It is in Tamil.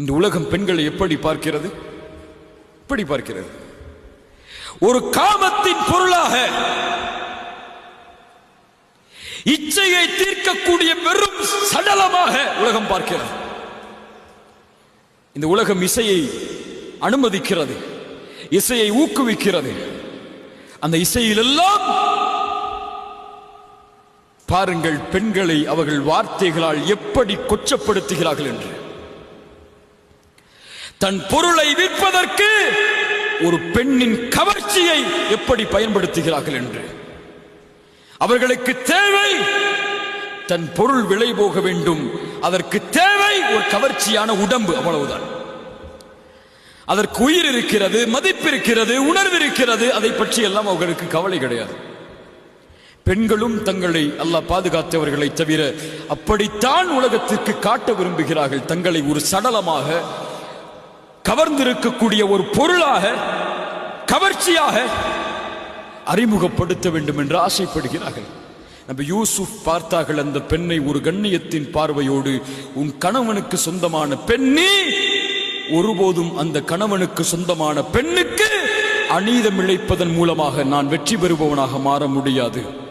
இந்த உலகம் பெண்களை எப்படி பார்க்கிறது? எப்படி பார்க்கிறது? ஒரு காமத்தின் பொருளாக இச்சையை தீர்க்கக்கூடிய வெறும் சடலமாக உலகம் பார்க்கிறது. இந்த உலகம் இசையை அனுமதிக்கிறது இசையை ஊக்குவிக்கிறது. அந்த இசையிலெல்லாம் பாருங்கள் பெண்களை அவர்கள் வார்த்தைகளால் எப்படி கொச்சப்படுத்துகிறார்கள் என்று. தன் பொருளை விற்பதற்கு ஒரு பெண்ணின் கவர்ச்சியை எப்படி பயன்படுத்துகிறார்கள் என்று. அவர்களுக்கு தேவை தன் பொருள் விலை போக வேண்டும். அதற்கு தேவை ஒரு கவர்ச்சியான உடம்பு அவ்வளவுதான். அதற்கு உயிர் இருக்கிறது மதிப்பு இருக்கிறது உணர்வு இருக்கிறது அதை பற்றி எல்லாம் அவர்களுக்கு கவலை கிடையாது. பெண்களும் தங்களை அல்லாஹ் பாதுகாத்தவர்களை தவிர அப்படித்தான் உலகத்திற்கு காட்ட விரும்புகிறார்கள். தங்களை ஒரு சடலமாக கவர்ந்திருக்கக்கூடிய ஒரு பொருளாக கவர்ச்சியாக அறிமுகப்படுத்த வேண்டும் என்று ஆசைப்படுகிறார்கள். நம்ம யூசுப் பார்த்தார்கள் அந்த பெண்ணை ஒரு கண்ணியத்தின் பார்வையோடு உன் கணவனுக்கு சொந்தமான பெண்ணி! ஒருபோதும் அந்த கணவனுக்கு சொந்தமான பெண்ணுக்கு அநீதம் இழைப்பதன் மூலமாக நான் வெற்றி பெறுபவனாக மாற முடியாது.